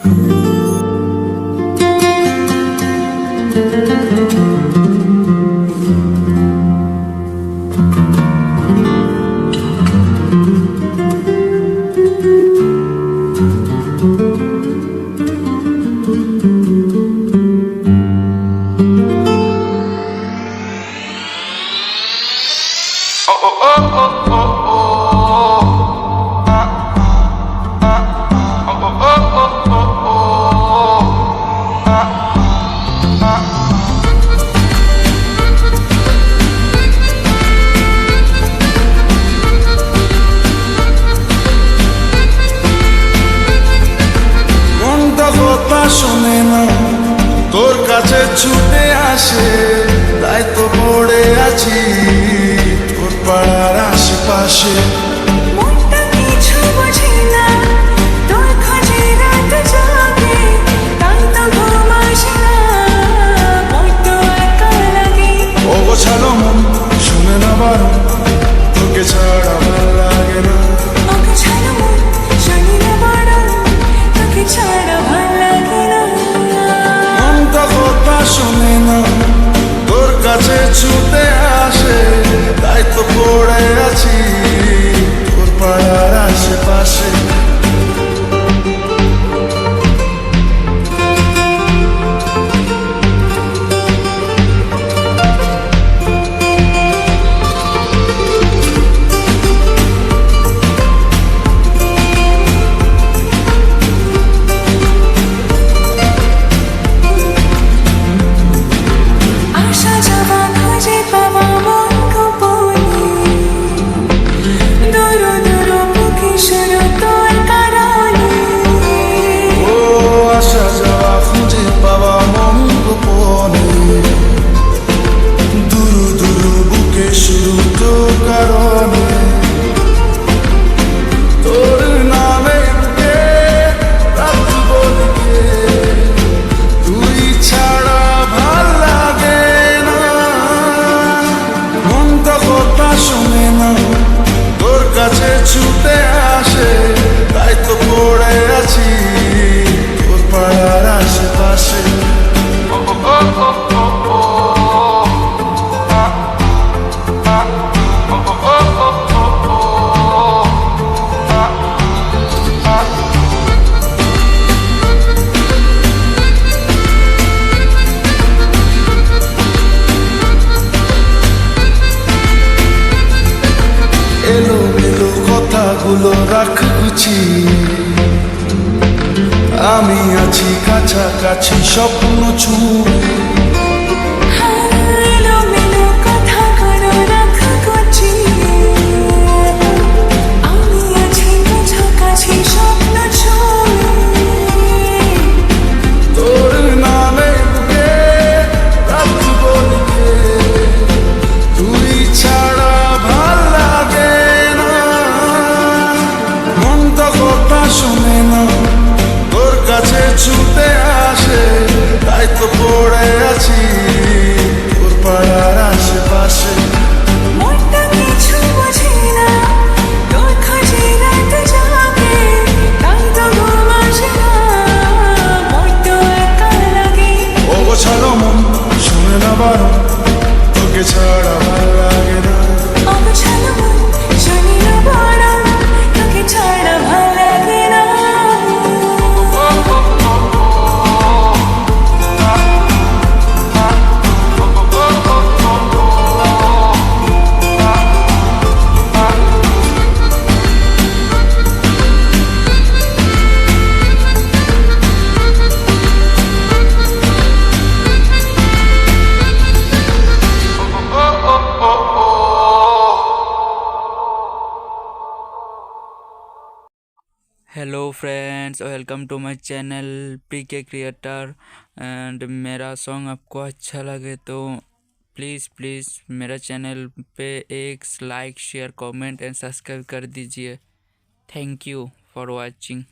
thank you. কাছে ছুটে আসে তাই তো পড়ে আছি তোর পাড়ার আশেপাশে। ছুটে আসে তাই তো পড়ে আছি। তোর পাড়ার আশেপাশে। আসা যাওয়া খুঁজে পাওয়া মন গোপনে। ছুটে আসে তাই তো পড়ে আছি। গুছি আমি আছি কাছাকাছি স্বপ্ন ছুঁয়ে। ছুটে আসে তাই তো পড়ে আছি। তোর পাড়ার আশেপাশে মন শুনে না বারণ তোকে ছাড়া ভালো hello friends welcome to my channel P K creator and मेरा सॉन्ग आपको अच्छा लगे तो प्लीज़ प्लीज़ मेरा चैनल पे एक like share comment and subscribe कर दीजिए. Thank you for watching